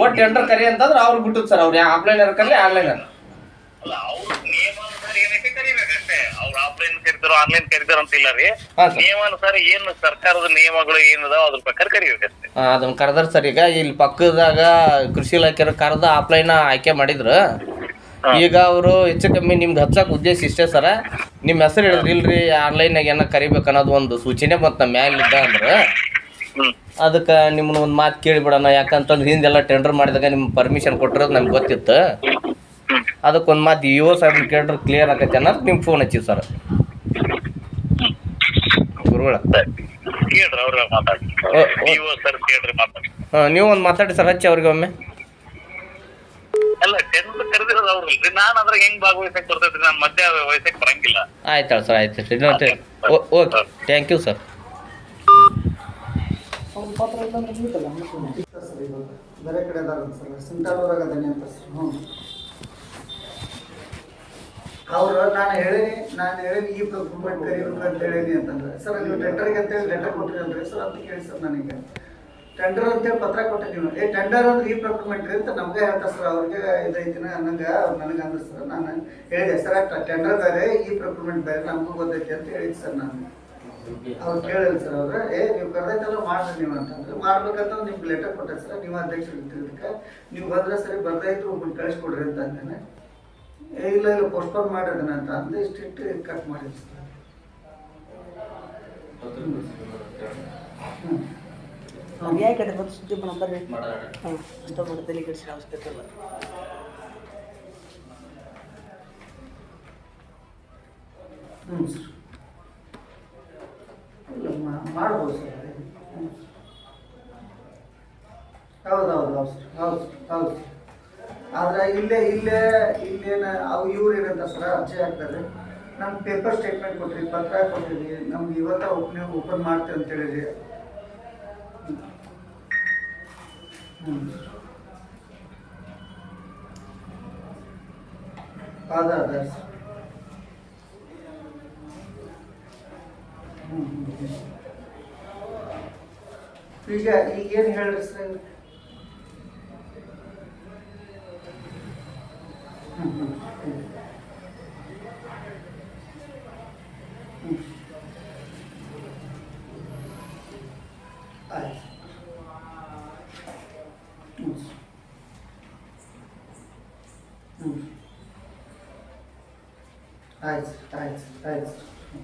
ಒಟ್ಟು ಟೆಂಡರ್ ಕರಿ ಅಂತಂದ್ರೆ ಅವ್ರು ಬಿಟ್ಟದ್ ಸರ್ ಅವ್ರು ಆಫ್ಲೈನ್ ಕರ್ಲಿ ಆನ್ಲೈನ್ ಆನ್ಲೈನ್ ಕರಿತಾರೋ ಅಂತ ಇಲ್ಲ ರೀ. ನಿಯಮ ಸರ್ ಏನು ಸರ್ಕಾರದ ನಿಯಮಗಳು ಏನದಾವ ಅದ್ರ ಪ್ರಕಾರ ಕರಿಬೇಕಷ್ಟೇ ಅದನ್ನ ಕರೆದ್ರ ಸರ್ ಈಗ ಇಲ್ಲಿ ಪಕ್ಕದಾಗ ಕೃಷಿ ಇಲಾಖೆ ಕರೆದ ಆಫ್ಲೈನ್ ಆಯ್ಕೆ ಮಾಡಿದ್ರು. ಈಗ ಅವರು ಹೆಚ್ಚು ಕಮ್ಮಿ ನಿಮ್ಗೆ ಹಚ್ಚಕ್ ಉದ್ದೇಶ ಇಷ್ಟೇ ಸರ ನಿಮ್ಮ ಹೆಸರು ಹೇಳಿದ್ರಿ ಇಲ್ರಿ ಆನ್ಲೈನ್ ಏನೋ ಕರಿಬೇಕು ಅನ್ನೋದು ಒಂದು ಸೂಚನೆ ಬಂತು ನಮ್ಮ ಮ್ಯಾಲಿದ್ದ ಅಂದ್ರೆ. ಅದಕ್ಕೆ ನಿಮ್ಮನ್ನ ಒಂದು ಮಾತು ಕೇಳಿಬಿಡೋಣ. ಯಾಕಂತಂದ್ರೆ ಹಿಂದೆಲ್ಲ ಟೆಂಡರ್ ಮಾಡಿದಾಗ ನಿಮ್ಗೆ ಪರ್ಮಿಷನ್ ಕೊಟ್ಟಿರೋದು ನಮ್ಗೆ ಗೊತ್ತಿತ್ತು. ಅದಕ್ಕೊಂದು ಅದಕ್ಕೆ ಒಂದು ಮಾತು ಇ ಓ ಸಾಹೇಬ್ ಕೇಳಿದ್ರೆ ಕ್ಲಿಯರ್ ಆಗತ್ತೆ ಅನ್ನೋದು ನಿಮ್ಗೆ ಫೋನ್ ಹಚ್ಚಿ ಸರ್ ಗುರುಗಳ. ನೀವು ಒಂದು ಮಾತಾಡಿ ಸರ್ ಹಚ್ಚಿ ಅವ್ರಿಗೆ ಒಮ್ಮೆ. ಅಲ್ಲ ಟೆಂಡರ್ ಕರೆದಿರೋದು ಅವ್ರಲ್ರಿ. ನಾನ್ ಅದ್ರಾಗ ಹೆಂಗ್ ಭಾಗವಹಿಸಕ್ ಬರ್ತೈತ್ರಿ? ನಾನು ಮಧ್ಯ ವಯಸ್ಸಕ್ಕೆ ಬರಂಗಿಲ್ಲ. ಆಯ್ತು ಸರ್ ಆಯ್ತು ಓಕೆ. Thank you sir. ಬೇರೆ ಕಡೆ ಅದಾರ ಸರ್ ಅದೇನೆ ಅಂತ ಸರ್. ಹ್ಞೂ ಅವ್ರು, ನಾನು ಹೇಳೀನಿ ನಾನು ಹೇಳೀನಿ ಈ ಪ್ರೊಕ್ಯೂರ್ಮೆಂಟ್ ಕರಿಬೇಕು ಅಂತ ಹೇಳೀನಿ ಅಂತಂದ್ರೆ. ಸರ್, ನೀವು ಟೆಂಡರ್ಗೆ ಅಂತೇಳಿ ಲೆಟರ್ ಕೊಟ್ಟಿರಲ್ರಿ ಸರ್ ಅಂತ ಕೇಳಿ ಸರ್ ನನಗೆ. ಟೆಂಡರ್ ಅಂತೇಳಿ ಪತ್ರ ಕೊಟ್ಟಿದ್ದೀವಿ ಏ ಟೆಂಡರ್ ಅಂದ್ರೆ ಈ ಪ್ರೊಕ್ಯೂರ್ಮೆಂಟ್ ರೀ ಅಂತ ನಮಗೆ ಹೇಳ್ತಾರೆ ಸರ್. ಅವ್ರಿಗೆ ಇದೈತಿನ ಅನ್ನಂಗೆ ಅವ್ರು ನನಗೆ ಅಂದ್ರೆ ಸರ್. ನಾನು ಹೇಳಿದೆ, ಸರ್ ಟೆಂಡರ್ ಬೇರೆ, ಈ ಪ್ರೊಕ್ಯೂರ್ಮೆಂಟ್ ಬೇರೆ, ನಮಗೂ ಗೊತ್ತೈತಿ ಅಂತ ಹೇಳಿದ್ದೆ ಸರ್ ನಾನು. ಅವ್ರು ಕೇಳಿಲ್ಲ ಸರ್ ಅವ್ರು ಏ ನೀವು ಕರೆದೈತಲ್ಲ ಮಾಡ್ರಿ ನೀವು ಅಂತಂದ್ರೆ ಮಾಡ್ಬೇಕಂತ ನಿಮ್ಗೆ ಲೆಟರ್ ಕೊಟ್ಟೆ ಸರ್ ನೀವು ಅಧ್ಯಕ್ಷರು ಇದ್ದಿದ್ದಕ್ಕೆ. ನೀವು ಬಂದ್ರೆ ಸರಿ ಬರ್ದಾಯ್ತು ಒಬ್ಬರು ಕಳಿಸ್ಕೊಡ್ರಿ ಅಂತ ಅಂದೇನೆ ಏ ಇಲ್ಲ ಇಲ್ಲ ಪೋಸ್ಟ್ಪೋನ್ ಮಾಡಿದನ ಅಂತ ಅಂದ್ರೆ ಇಷ್ಟಿಟ್ಟು ಕಟ್ ಮಾಡಿದ್ರು ಸರ್. ಯಾಕೆ ಕಡೆ ಬಂದು ಸುದ್ದಿ ನಂಬರ್ ಹಾಂ ಅಂತ ಮಾಡಿ ತಲೆ ಕೆಡಿಸಿದ ಅವಶ್ಯಕತೆ ಇಲ್ಲ. ಹ್ಞೂ ಸರ್. ಮಾಡ್ಬೋದು ಸರ್. ಹ್ಞೂ. ಹೌದು ಹೌದು ಹೌದು ಸರ್, ಹೌದು ಇಲ್ಲೇ ಇಲ್ಲೇ ಇಲ್ಲೇನ ಅವು ಇವ್ರು ಏನಂತ ಸರ, ಅರ್ಜಿ ಹಾಕ್ತಾರೆ. ನಮ್ಗೆ ಪೇಪರ್ ಸ್ಟೇಟ್ಮೆಂಟ್ ಕೊಟ್ರಿ, ಪತ್ರ ಕೊಟ್ಟಿರಿ ನಮ್ಗೆ ಇವತ್ತ ಓಪನ್ ಓಪನ್ ಮಾಡ್ತೇವೆ ಅಂತ ಹ್ಞೂ ಅದ ಹ್ಞೂ ಹ್ಞೂ ಈಗ ಈಗ ಏನು ಹೇಳ್ರಿ ಸರ್? ಹ್ಞೂ ಹ್ಞೂ ಹ್ಞೂ ಹ್ಞೂ ಆಯ್ತು ಹ್ಞೂ ಸರ್ ಹ್ಞೂ ಆಯ್ತು ಸರ್ ಆಯ್ತು ಸರ್ ಆಯ್ತು ಸರ್ ಹ್ಞೂ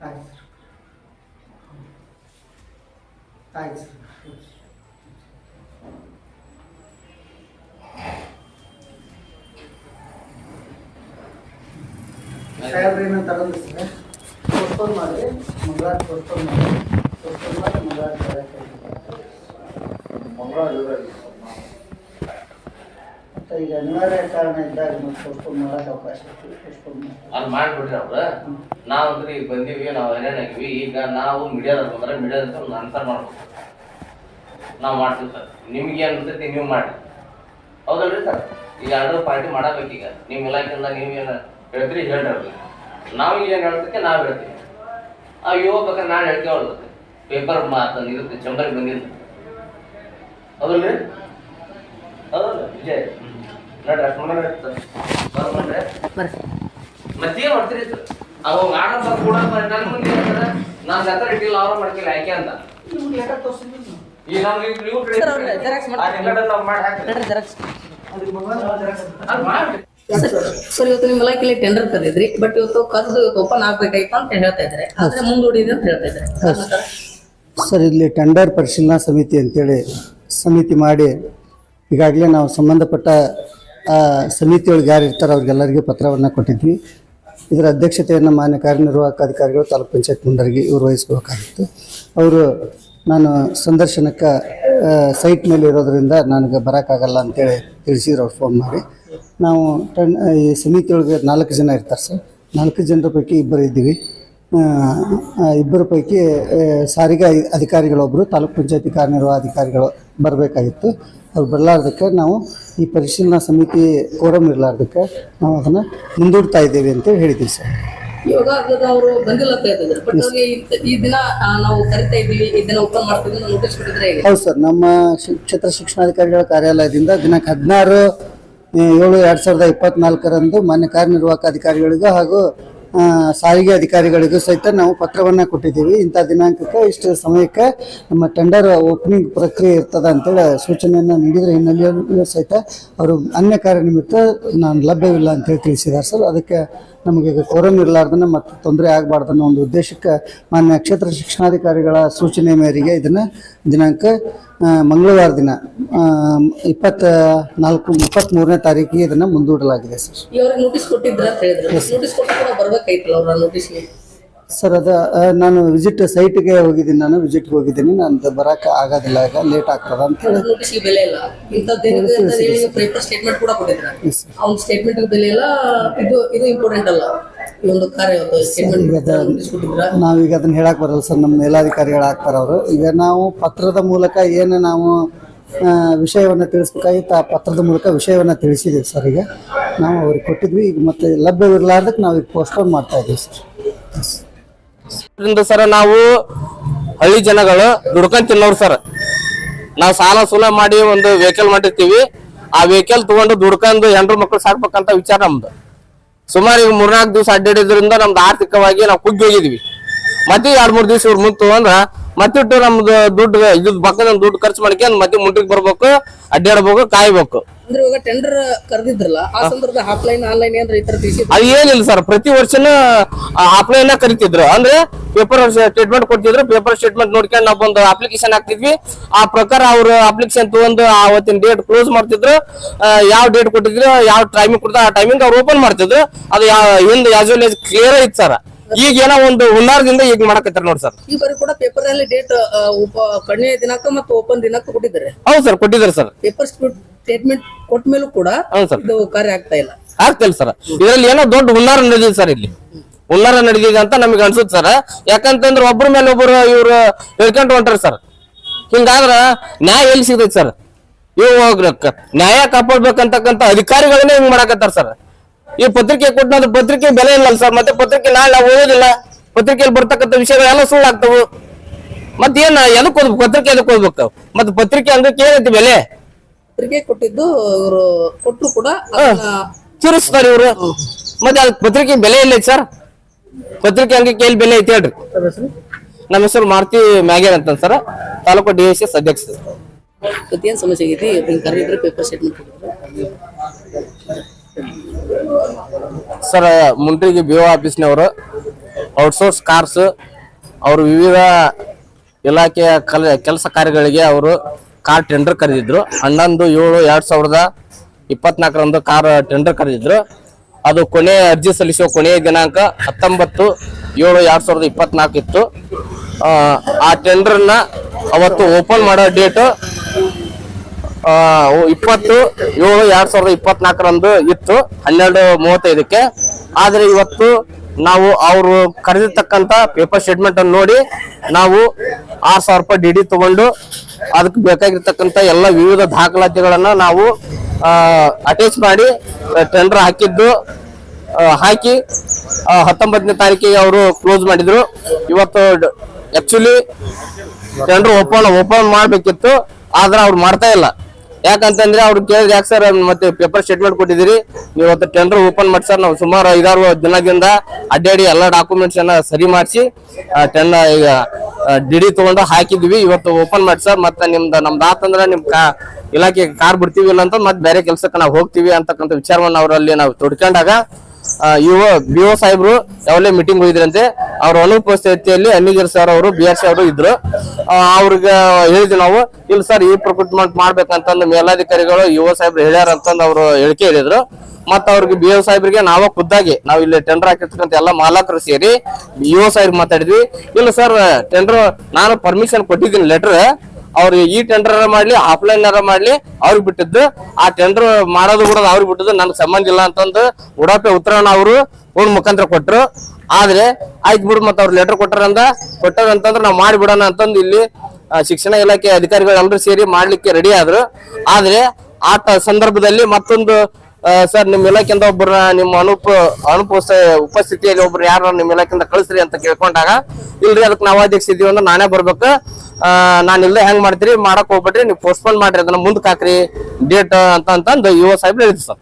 ಆಯ್ತು. ಸರ್ ಸಾಹೇಬ್ರು ಏನಂತಾರಂದ್ರೆ ಸರ್ ಪೋಸ್ಟ್ಪೋನ್ ಮಾಡಿ. ಮಂಗಳವಾರ ಪೋಸ್ಟ್ಪೋನ್ ಮಾಡಿ. ಪೋಸ್ಟ್ಪೋನ್ ಮಾಡಿ ಮಂಗಳವಾರ ಮತ್ತು ಈಗ ಅನಿವಾರ್ಯ ಕಾರಣ ಇದ್ದಾಗ ಮತ್ತೆ ಪೋಸ್ಟ್ಪೋನ್ ಮಾಡೋಕೆ ಅವಕಾಶ ಇತ್ತು ಪೋಸ್ಟ್ಪೋನ್ ಅದು ಮಾಡಿಬಿಡ್ರಿ ಅವ್ರು. ನಾವು ಅಂದ್ರೆ ಈಗ ಬಂದೀವಿ ನಾವು ಏನೇನಾಗಿವಿ ಈಗ ನಾವು ಮೀಡಿಯಾದ ಬಂದ್ರೆ ಮೀಡಿಯಾದ ಒಂದು ಆನ್ಸರ್ ಮಾಡ್ಬೇಕು. ನಾವು ಮಾಡ್ತೀವಿ ಸರ್. ನಿಮ್ಗೆ ಏನು ಅನ್ಸೈತಿ ನೀವು ಮಾಡಿ. ಹೌದಲ್ರಿ ಸರ್? ಈಗ ಎರಡು ಪಾರ್ಟಿ ಮಾಡಬೇಕೀಗ. ನಿಮ್ಮ ಇಲಾಖೆಯಿಂದ ನೀವೇನು ಹೇಳ್ತೀರಿ ಹೇಳ್ರಿ ನಾವು ಏನು ಹೇಳ್ತಕ್ಕೆ ನಾವು ಹೇಳ್ತೀವಿ. ಆ ಯುವ ಬೇಕಾದ್ರೆ ನಾನು ಹೇಳ್ತೇವೆ ಪೇಪರ್ ಮಾತು ಇರುತ್ತೆ ಚಂಬರಿಗೆ ಬಂದಿದ್ದು ಹೌದಲ್ರಿ? ಹೌದಲ್ಲ ವಿಜಯ್. ಮತ್ತೇನ್ ಮಾಡ್ತೀರಿ ಸರ್ ಅವ ಕೂಡ ನನ್ನ ಮುಂದೆ ಇಟ್ಟಿಲ್ಲ ಅವ್ರ ಮಾಡ್ಕಿಲ್ಲ ಯಾಕೆ ಅಂತ. ಈಗ ನಾವು ನೀವು ಮಾಡಿ ಇವತ್ತು ನಿಮ್ಮ ಇಲಾಖೆಯಲ್ಲಿ ಟೆಂಡರ್ ಕರೆದಿದ್ರಿ ಬಟ್ ಇವತ್ತು ಕರೆದು ಇವತ್ತು ಓಪನ್ ಆಗ್ಬೇಕಾಯ್ತು ಅಂತ ಹೇಳ್ತಾ ಇದ್ದಾರೆ. ಆದ್ರೆ ಮುಂದೂಡಿದೆ ಅಂತ ಹೇಳ್ತಾ ಇದ್ದಾರೆ. ಸರ್ ಸರ್ ಇಲ್ಲಿ ಟೆಂಡರ್ ಪರಿಶೀಲನಾ ಸಮಿತಿ ಅಂತೇಳಿ ಸಮಿತಿ ಮಾಡಿ ಈಗಾಗಲೇ ನಾವು ಸಂಬಂಧಪಟ್ಟ ಆ, ಸಮಿತಿಯೊಳಗೆ ಯಾರು ಇರ್ತಾರೋ ಅವ್ರಿಗೆಲ್ಲರಿಗೂ ಪತ್ರವನ್ನು ಕೊಟ್ಟಿದ್ವಿ. ಇದರ ಅಧ್ಯಕ್ಷತೆಯನ್ನು ಮಾನ್ಯ ಕಾರ್ಯನಿರ್ವಾಹಕ ಅಧಿಕಾರಿಗಳು ತಾಲೂಕು ಪಂಚಾಯತ್ ಮುಂಡರಿಗೆ ಇವರು ವಹಿಸ್ಬೇಕಾಗಿತ್ತು ಅವರು ನಾನು ಸಂದರ್ಶನಕ್ಕೆ ಸೈಟ್ ಮೇಲೆ ಇರೋದರಿಂದ ನನಗೆ ಬರೋಕ್ಕಾಗಲ್ಲ ಅಂತೇಳಿ ತಿಳಿಸಿದ್ರು ಅವ್ರು ಫೋನ್ ಮಾಡಿ. ನಾವು ಈ ಸಮಿತಿಯೊಳಗೆ ನಾಲ್ಕು ಜನ ಇರ್ತಾರೆ ಸರ್. ನಾಲ್ಕು ಜನರ ಪೈಕಿ ಇಬ್ಬರು ಇದ್ದೀವಿ. ಇಬ್ಬರ ಪೈಕಿ ಸಾರಿಗೆ ಅಧಿ- ಅಧಿಕಾರಿಗಳೊಬ್ಬರು ತಾಲೂಕು ಪಂಚಾಯತಿ ಕಾರ್ಯನಿರ್ವಾಹಾಧಿಕಾರಿಗಳು ಬರಬೇಕಾಗಿತ್ತು. ಅವ್ರು ಬರಲಾರ್ದಕ್ಕೆ ನಾವು ಈ ಪರಿಶೀಲನಾ ಸಮಿತಿ ಕೋರಂ ಇರಲಾರ್ದಕ್ಕೆ ನಾವು ಅದನ್ನು ಮುಂದೂಡ್ತಾ ಇದ್ದೇವೆ ಅಂತೇಳಿ ಹೇಳಿದ್ದೀವಿ ಸರ್. ಇವಾಗ ಅವರು ಬಂದಿಲ್ಲ ಅಂತ ಹೇಳ್ತಿದ್ರು ಬಟ್ ಅವ್ರಿಗೆ ಈ- ಈ ದಿನ ನಾವು ಕರಿತಾ ಇದ್ದೀವಿ ಈ ದಿನ ಓಪನ್ ಮಾಡ್ತೀವಿ ನೋಟಿಸ್ ಕೊಟ್ಟಿದ್ರೆ ಹೌದು ಸರ್. ನಮ್ಮ ಕ್ಷೇತ್ರ ಶಿಕ್ಷಣಾಧಿಕಾರಿಗಳ ಕಾರ್ಯಾಲಯದಿಂದ ದಿನಾಂಕ ಹದಿನಾರು ಏಳು ಎರಡು ಸಾವಿರದ ಇಪ್ಪತ್ನಾಲ್ಕರಂದು ಮಾನ್ಯ ಕಾರ್ಯನಿರ್ವಾಹಕ ಅಧಿಕಾರಿಗಳಿಗೂ ಹಾಗೂ ಸಾರಿಗೆ ಅಧಿಕಾರಿಗಳಿಗೂ ಸಹಿತ ನಾವು ಪತ್ರವನ್ನು ಕೊಟ್ಟಿದ್ದೀವಿ. ಇಂಥ ದಿನಾಂಕಕ್ಕೆ ಇಷ್ಟು ಸಮಯಕ್ಕೆ ನಮ್ಮ ಟೆಂಡರ್ ಓಪನಿಂಗ್ ಪ್ರಕ್ರಿಯೆ ಇರ್ತದ ಅಂತೇಳಿ ಸೂಚನೆಯನ್ನು ನೀಡಿದ್ರೆ ಹಿನ್ನೆಲೆಯಲ್ಲೂ ಸಹಿತ ಅವರು ಅನ್ಯ ಕಾರ್ಯ ನಿಮಿತ್ತ ನಾನು ಲಭ್ಯವಿಲ್ಲ ಅಂತೇಳಿ ತಿಳಿಸಿದ್ದಾರೆ ಸರ್. ಅದಕ್ಕೆ ನಮಗೆ ಕೋರಮ್ ಇರಲಾರ್ದನ್ನ ಮತ್ತು ತೊಂದರೆ ಆಗಬಾರ್ದು ಅನ್ನೋ ಒಂದು ಉದ್ದೇಶಕ್ಕೆ ಮಾನ್ಯ ಕ್ಷೇತ್ರ ಶಿಕ್ಷಣಾಧಿಕಾರಿಗಳ ಸೂಚನೆ ಮೇರೆಗೆ ಇದನ್ನು ದಿನಾಂಕ ಮಂಗಳವಾರ ದಿನ ಇಪ್ಪತ್ತ ನಾಲ್ಕು ಇಪ್ಪತ್ತ್ಮೂರನೇ ತಾರೀಕಿಗೆ ಇದನ್ನು ಮುಂದೂಡಲಾಗಿದೆ ಸರ್. ನೋಟಿಸ್ ಕೊಟ್ಟಿದ್ರ ನೋಟಿಸ್ ಅವ್ರ ನೋಟಿಸ್ಗೆ ಸರ್ ಅದ ಆ, ನಾನು ವಿಸಿಟ್ ಸೈಟ್ಗೆ ಹೋಗಿದ್ದೀನಿ. ನಾನು ವಿಸಿಟ್ಗೆ ಹೋಗಿದ್ದೀನಿ. ನಾನು ಬರಕ್ಕೆ ಆಗೋದಿಲ್ಲ. ಈಗ ಲೇಟ್ ಆಗ್ತದ ಅಂತ ಹೇಳಿ. ನೋಟಿಸ್ಗೆ ಬೆಲೆ ಇಲ್ಲ. ಇಂಥದ್ದೇನಿದೆ ಅಂತ ಹೇಳಿ ಪೇಪರ್ ಸ್ಟೇಟ್ಮೆಂಟ್ ಕೂಡ ಕೊಟ್ಟಿದ್ರ ಅವ್ನ ಸ್ಟೇಟ್ಮೆಂಟ್ ಬೆಲೆ ಇಲ್ಲ. ಇದು ಇದು ಇಂಪಾರ್ಟೆಂಟ್ ಅಲ್ಲ. ಈ ಒಂದು ಕಾರ್ಯ ಸ್ಟೇಟ್ಮೆಂಟ್ ನೋಟಿಸ್ ಕೊಟ್ಟಿದ್ರ ನಾವೀಗ ಅದನ್ನ ಹೇಳಕ್ ಬರಲ್ಲ ಸರ್. ನಮ್ಮ ಮೇಲಾಧಿಕಾರಿಗಳು ಆಗ್ತಾರೆ ಅವರು ಈಗ ನಾವು ಪತ್ರದ ಮೂಲಕ ಏನು ನಾವು ವಿಷಯವನ್ನ ವಿಷಯವನ್ನು ತಿಳಿಸ್ಬೇಕಾಗಿತ್ತು ಆ ಪತ್ರದ ಮೂಲಕ ವಿಷಯವನ್ನು ತಿಳಿಸಿದ್ದೀವಿ ಸರ್ ಈಗ. ನಾವು ಅವ್ರಿಗೆ ಕೊಟ್ಟಿದ್ವಿ. ಈಗ ಮತ್ತೆ ಲಭ್ಯವಿರಲಾರ್ದಕ್ಕೆ ನಾವು ಈಗ ಪೋಸ್ಟ್ಪೋನ್ ಮಾಡ್ತಾ ಇದ್ದೀವಿ ಸರ್. ಇದರಿಂದ ಸರ್ ನಾವು ಹಳ್ಳಿ ಜನಗಳು ದುಡ್ಕೊಂಡ್ ತಿನ್ನೋರು ಸರ್. ನಾವು ಸಾಲ ಸೂಲ ಮಾಡಿ ಒಂದು ವೆಹಿಕಲ್ ಮಾಡಿರ್ತೀವಿ. ಆ ವೆಹಿಕಲ್ ತಗೊಂಡು ದುಡ್ಕೊಂಡು ಹೆಂಡ್ರ ಮಕ್ಳು ಸಾಕ್ಬೇಕಂತ ವಿಚಾರ ನಮ್ದು. ಸುಮಾರು ಈಗ ಮೂರ್ನಾಲ್ಕು ದಿವಸ ಅಡ್ಡಾಡಿದ್ರಿಂದ ನಮ್ದು ಆರ್ಥಿಕವಾಗಿ ನಾವು ಕುಗ್ಗಿ ಹೋಗಿದ್ವಿ. ಮತ್ತೆ ಎರಡ್ ಮೂರ್ ದಿವಸ ಇವ್ರು ಮುಂತು ಅಂದ್ರ ಮತ್ತಿಟ್ಟು ನಮ್ದು ದುಡ್ಡು ಇದ್ ಪಕ್ಕದ ದುಡ್ಡು ಖರ್ಚು ಮಾಡ್ಕೊಂಡು ಮತ್ತೆ ಮುಂಟಿಗೆ ಬರ್ಬೇಕು, ಅಡ್ಡಾಡ್ಬೇಕು, ಕಾಯ್ಬೇಕು. ಅಂದ್ರೆ ಇವಾಗ ಟೆಂಡರ್ ಕರೆದಿದ್ರಲ್ಲ ಆ ಸಂದರ್ಭ ಆಫ್ಲೈನ್ ಆನ್ಲೈನ್ ಏನ್ರ ಈ ತರ ತಿಳಿಸಿದ್ರು ಅದು ಏನಿಲ್ಲ ಸರ್ ಪ್ರತಿ ವರ್ಷನೂ ಆಫ್ಲೈನ್ ಕರಿತಿದ್ರು. ಅಂದ್ರೆ ಪೇಪರ್ ಸ್ಟೇಟ್ಮೆಂಟ್ ಕೊಡ್ತಿದ್ರು ಪೇಪರ್ ಸ್ಟೇಟ್ಮೆಂಟ್ ನೋಡ್ಕೊಂಡು ನಾವು ಒಂದು ಅಪ್ಲಿಕೇಶನ್ ಹಾಕ್ತಿದ್ವಿ. ಆ ಪ್ರಕಾರ ಅವ್ರು ಅಪ್ಲಿಕೇಶನ್ ತಗೊಂಡು ಅವತ್ತಿನ ಡೇಟ್ ಕ್ಲೋಸ್ ಮಾಡ್ತಿದ್ರು. ಯಾವ ಡೇಟ್ ಕೊಟ್ಟಿದ್ರು ಯಾವ ಟೈಮಿಂಗ್ ಕೊಡ್ತಾರೆ ಆ ಟೈಮಿಂಗ್ ಅವ್ರು ಓಪನ್ ಮಾಡ್ತಿದ್ರು. ಅದು ಯಾವ ಹಿಂದೆ ಯಾಜುವಲ್ ಕ್ಲಿಯರ್ ಐತ್ ಸರ್ ಈಗ ಏನೋ ಒಂದು ಹುನ್ನಾರದಿಂದ ಈಗ ಮಾಡಕತ್ತಾರ ನೋಡಿ ಸರ್ ಈ ಬಾರಿ ಕೂಡ ಪೇಪರ್ ಅಲ್ಲಿ ಡೇಟ್ ಕಡಿಮೆ ದಿನಾಂಕ ಮತ್ತು ಓಪನ್ ದಿನಾಂಕ ಕೊಟ್ಟಿದ್ದಾರೆ. ಹೌದು ಸರ್ ಕೊಟ್ಟಿದ್ದಾರೆ ಸರ್ ಪೇಪರ್ ಸ್ಟೇಟ್ಮೆಂಟ್ ಕೊಟ್ಟ ಮೇಲೂ ಕೂಡ ಹೌದು ಸರ್. ಇದು ಕಾರ್ಯ ಆಗ್ತಾ ಇಲ್ಲ. ಆಗ್ತಿಲ್ಲ ಸರ್. ಇದರಲ್ಲಿ ಏನೋ ದೊಡ್ಡ ಹುನ್ನಾರ ನಡೆದಿದೆ ಸರ್ ಇಲ್ಲಿ. ಹುನ್ನಾರ ನಡೆದಿದೆ ಅಂತ ನಮಗೆ ಅನ್ಸುತ್ತೆ ಸರ್. ಯಾಕಂತಂದ್ರೆ ಒಬ್ಬರ ಮೇಲೆ ಒಬ್ಬರು ಇವ್ರು ಹೇಳ್ಕೊಂಡು ಹೊಂಟ್ರ ಸರ್. ಹಿಂಗಾದ್ರ ನ್ಯಾಯ ಎಲ್ಲಿ ಸಿಗ್ತೈತೆ ಸರ್? ಇವ್ ಹೋಗ್ರಕ್ಕ ನ್ಯಾಯ ಕಾಪಾಡ್ಬೇಕಂತಕ್ಕಂಥ ಅಧಿಕಾರಿಗಳನ್ನೇ ಹಿಂಗ್ ಮಾಡಾಕತ್ತಾರ ಸರ್. ಈ ಪತ್ರಿಕೆ ಕೊಟ್ಟ ಪತ್ರಿಕೆ ಬೆಲೆ ಇಲ್ಲ ಸರ್. ಮತ್ತೆ ಪತ್ರಿಕೆ ನಾಳೆ ನಾವು ಓದೋದಿಲ್ಲ. ಪತ್ರಿಕೆಯಲ್ಲಿ ಬರ್ತಕ್ಕಂಥ ವಿಷಯಗಳೆಲ್ಲ ಸುಳ್ಳಾಗ್ತವು. ಮತ್ತೇನು ಎದಕ್ಕೆ ಓದ್ಬೇಕು? ಪತ್ರಿಕೆ ಎದಕ್ ಓದ್ಬೇಕು? ಮತ್ತೆ ಪತ್ರಿಕೆ ಅಂದ್ರೆ ಏನೈತಿ ಬೆಲೆ? ಪತ್ರಿಕೆ ಕೊಟ್ಟಿದ್ದು ಇವರು ಕೊಟ್ಟರು ಕೂಡ ಅದನ್ನ ತಿರುಸ್ತಾರೆ ಇವರು. ಮತ್ತೆ ಅದಕ್ಕೆ ಪತ್ರಿಕೆ ಬೆಲೆ ಇಲ್ಲ ಸರ್? ಪತ್ರಿಕೆ ಅಂಗಕ್ಕೆ ಕೇಳಿ ಬೆಲೆ ಐತಿ ಹೇಳ್ರಿ. ನಮ್ಮ ಹೆಸರು ಮಾರುತಿ ಮ್ಯಾಗೇರ್ ಅಂತ ಸರ್. ತಾಲೂಕು ಡಿ ಎಸ್ ಎಸ್ ಅಧ್ಯಕ್ಷ ಏನ್ ಸಮಸ್ಯೆ ಆಗೈತಿ ಇದನ್ನ ಕರೆದಿದ್ರೆ ಪೇಪರ್ ಸ್ಟೇಟ್ಮೆಂಟ್ ಕೊಟ್ಟಿದ್ರು ಸರ್ ಮುಂಡ್ರಿಗೆ ಬಿ ಒ ಆಫೀಸ್ನವರು ಔಟ್ಸೋರ್ಸ್ ಕಾರ್ಸ್ ಅವರು ವಿವಿಧ ಇಲಾಖೆಯ ಕಲ ಕೆಲಸ ಕಾರ್ಯಗಳಿಗೆ ಅವರು ಕಾರ್ ಟೆಂಡರ್ ಕರೆದಿದ್ರು ಹನ್ನೊಂದು ಏಳು ಎರಡ್ ಸಾವಿರದ ಇಪ್ಪತ್ನಾಲ್ಕರಂದು ಕಾರ್ ಟೆಂಡರ್ ಕರೆದಿದ್ರು ಅದು ಕೊನೆ ಅರ್ಜಿ ಸಲ್ಲಿಸುವ ಕೊನೆಯ ದಿನಾಂಕ ಹತ್ತೊಂಬತ್ತು ಏಳು ಎರಡ್ ಸಾವಿರದ ಇಪ್ಪತ್ನಾಲ್ಕು ಇತ್ತು. ಆ, ಟೆಂಡರ್ ಟೆಂಡರ್ನ ಅವತ್ತು ಓಪನ್ ಮಾಡೋ ಡೇಟು ಇಪ್ಪತ್ತು ಏಳು ಎರಡ್ ಸಾವಿರದ ಇಪ್ಪತ್ನಾಲ್ಕರಂದು ಇತ್ತು ಹನ್ನೆರಡು ಮೂವತ್ತೈದಕ್ಕೆ. ಆದರೆ ಇವತ್ತು ನಾವು ಅವರು ಕರೆದಿರ್ತಕ್ಕಂಥ ಪೇಪರ್ ಸ್ಟೇಟ್ಮೆಂಟ್ ಅನ್ನು ನೋಡಿ ನಾವು ಆರ್ ಸಾವಿರ ರೂಪಾಯಿ ಡಿ ಡಿ ತಗೊಂಡು ಅದಕ್ಕೆ ಬೇಕಾಗಿರ್ತಕ್ಕಂಥ ಎಲ್ಲ ವಿವಿಧ ದಾಖಲಾತಿಗಳನ್ನ ನಾವು ಅಟ್ಯಾಚ್ ಮಾಡಿ ಟೆಂಡರ್ ಹಾಕಿದ್ದು ಹಾಕಿ ಹತ್ತೊಂಬತ್ತನೇ ತಾರೀಕಿಗೆ ಅವರು ಕ್ಲೋಸ್ ಮಾಡಿದ್ರು. ಇವತ್ತು ಆಕ್ಚುಲಿ ಟೆಂಡರ್ ಓಪನ್ ಓಪನ್ ಮಾಡಬೇಕಿತ್ತು, ಆದ್ರೆ ಅವ್ರು ಮಾಡ್ತಾ ಇಲ್ಲ. ಯಾಕಂತಂದ್ರೆ ಅವ್ರು ಕೇಳಿದ್ರೆ ಯಾಕೆ ಸರ್ ಮತ್ತೆ ಪೇಪರ್ ಸ್ಟೇಟ್ಮೆಂಟ್ ಕೊಟ್ಟಿದ್ದೀರಿ? ನೀವು ಇವತ್ತು ಟೆಂಡರ್ ಓಪನ್ ಮಾಡಿ ಸರ್, ನಾವು ಸುಮಾರು ಐದಾರು ದಿನದಿಂದ ಅಡ್ಡಾಡಿ ಎಲ್ಲ ಡಾಕ್ಯುಮೆಂಟ್ಸ್ ಅನ್ನ ಸರಿ ಮಾಡಿಸಿ ಟೆಂಡರ್ ಈಗ ಡಿಡಿ ತಗೊಂಡು ಹಾಕಿದ್ವಿ ಇವತ್ತು ಓಪನ್ ಮಾಡಿ ಸರ್, ಮತ್ತೆ ನಿಮ್ದು ನಮ್ದು ಆತಂದ್ರೆ ನಿಮ್ ಕಾ ಇಲಾಖೆ ಕಾರ್ ಬಿಡ್ತೀವಿ ಇಲ್ಲ ಅಂತ ಮತ್ತೆ ಬೇರೆ ಕೆಲಸಕ್ಕೆ ನಾವು ಹೋಗ್ತೀವಿ ಅಂತಕ್ಕಂಥ ವಿಚಾರವನ್ನು ಅವರಲ್ಲಿ ನಾವು ತೊಡ್ಕೊಂಡಾಗ ಇವ ಬಿ ಓ ಸಾಹೇಬ್ರು ಯಾವಲ್ಲೇ ಮೀಟಿಂಗ್ ಹೋಗಿದ್ರಂತೆ, ಅವ್ರ ಅನುಪಸ್ಥಿತಿಯಲ್ಲಿ ಅನಿಜರ್ ಸರ್ ಅವರು ಬಿ ಆರ್ ಸಿ ಅವರು ಇದ್ರು. ಅವ್ರಿಗೆ ಹೇಳಿದ್ವಿ ನಾವು, ಇಲ್ಲ ಸರ್ ಈ ಪ್ರಕ್ರೂಟ್ಮೆಂಟ್ ಮಾಡ್ಬೇಕಂತಂದು ಮೇಲಾಧಿಕಾರಿಗಳು ಯುವ ಸಾಹೇಬ್ರು ಹೇಳ್ಯಾರ ಅಂತಂದು ಅವರು ಹೇಳಿಕೆ ಹೇಳಿದ್ರು. ಮತ್ತ ಅವ್ರಿಗೆ ಬಿ ಒ ಸಾಹೇಬ್ರಿಗೆ ನಾವ ಖುದ್ದಾಗಿ, ನಾವು ಇಲ್ಲಿ ಟೆಂಡರ್ ಹಾಕಿರ್ತಕ್ಕಂಥ ಎಲ್ಲ ಮಾಲಕರು ಸೇರಿ ಯುವ ಸಾಹೇಬ್ ಮಾತಾಡಿದ್ವಿ. ಇಲ್ಲ ಸರ್ ಟೆಂಡರ್ ನಾನು ಪರ್ಮಿಷನ್ ಕೊಟ್ಟಿದ್ದೀನಿ ಲೆಟರ್ ಅವ್ರು ಈ ಟೆಂಡರ್ ಮಾಡ್ಲಿ ಆಫ್ಲೈನ್ ಮಾಡ್ಲಿ, ಅವ್ರಿಗೆ ಬಿಟ್ಟಿದ್ದು. ಆ ಟೆಂಡರ್ ಮಾಡೋದು ಕೂಡ ಅವ್ರಿಗೆ ಬಿಟ್ಟಿದ್ದು, ನನ್ಗೆ ಸಂಬಂಧ ಇಲ್ಲ ಅಂತಂದು ಉಡಾಪೆ ಉತ್ತರನ ಅವರು ಫೋನ್ ಮುಖಾಂತರ ಕೊಟ್ರು. ಆದ್ರೆ ಆಯ್ತು ಬಿಡು ಮತ್ತೆ ಅವ್ರು ಲೆಟರ್ ಕೊಟ್ಟಾರಂದ. ಕೊಟ್ಟಾರಂತಂದ್ರೆ ನಾವು ಮಾಡಿಬಿಡೋಣ ಅಂತಂದು ಇಲ್ಲಿ ಶಿಕ್ಷಣ ಇಲಾಖೆ ಅಧಿಕಾರಿಗಳೆಲ್ಲರೂ ಸೇರಿ ಮಾಡ್ಲಿಕ್ಕೆ ರೆಡಿ ಆದ್ರು. ಆದ್ರೆ ಆ ಸಂದರ್ಭದಲ್ಲಿ ಮತ್ತೊಂದು ಸರ್ ನಿಮ್ಮ ಇಲಾಖೆಯಿಂದ ಒಬ್ಬರ ನಿಮ್ಮ ಅನುಪ ಅನುಪ ಉಪಸ್ಥಿತಿಯಲ್ಲಿ ಒಬ್ರು ಯಾರು ನಿಮ್ಮ ಇಲಾಖೆಯಿಂದ ಕಳಿಸ್ರಿ ಅಂತ ಕೇಳ್ಕೊಂಡಾಗ, ಇಲ್ರಿ, ಅದಕ್ಕೆ ನಾವು ಅಧ್ಯಕ್ಷ ಇದೀವಿ ಅಂದ್ರೆ ನಾನೇ ಬರ್ಬೇಕು. ನಾನು ಇಲ್ಲೇ ಹೆಂಗ್ ಮಾಡ್ತೀರಿ, ಮಾಡಕ್ ಹೋಗ್ಬಿಟ್ರಿ ನೀವು ಪೋಸ್ಟ್ಪೋನ್ ಮಾಡ್ರಿ, ಅದನ್ನ ಮುಂದಕ್ಕೆ ಹಾಕ್ರಿ ಡೇಟ್ ಅಂತ ಅಂತಂದು ಯುವ ಸಾಹೇಬ್ರು ಹೇಳಿದ್ರು ಸರ್.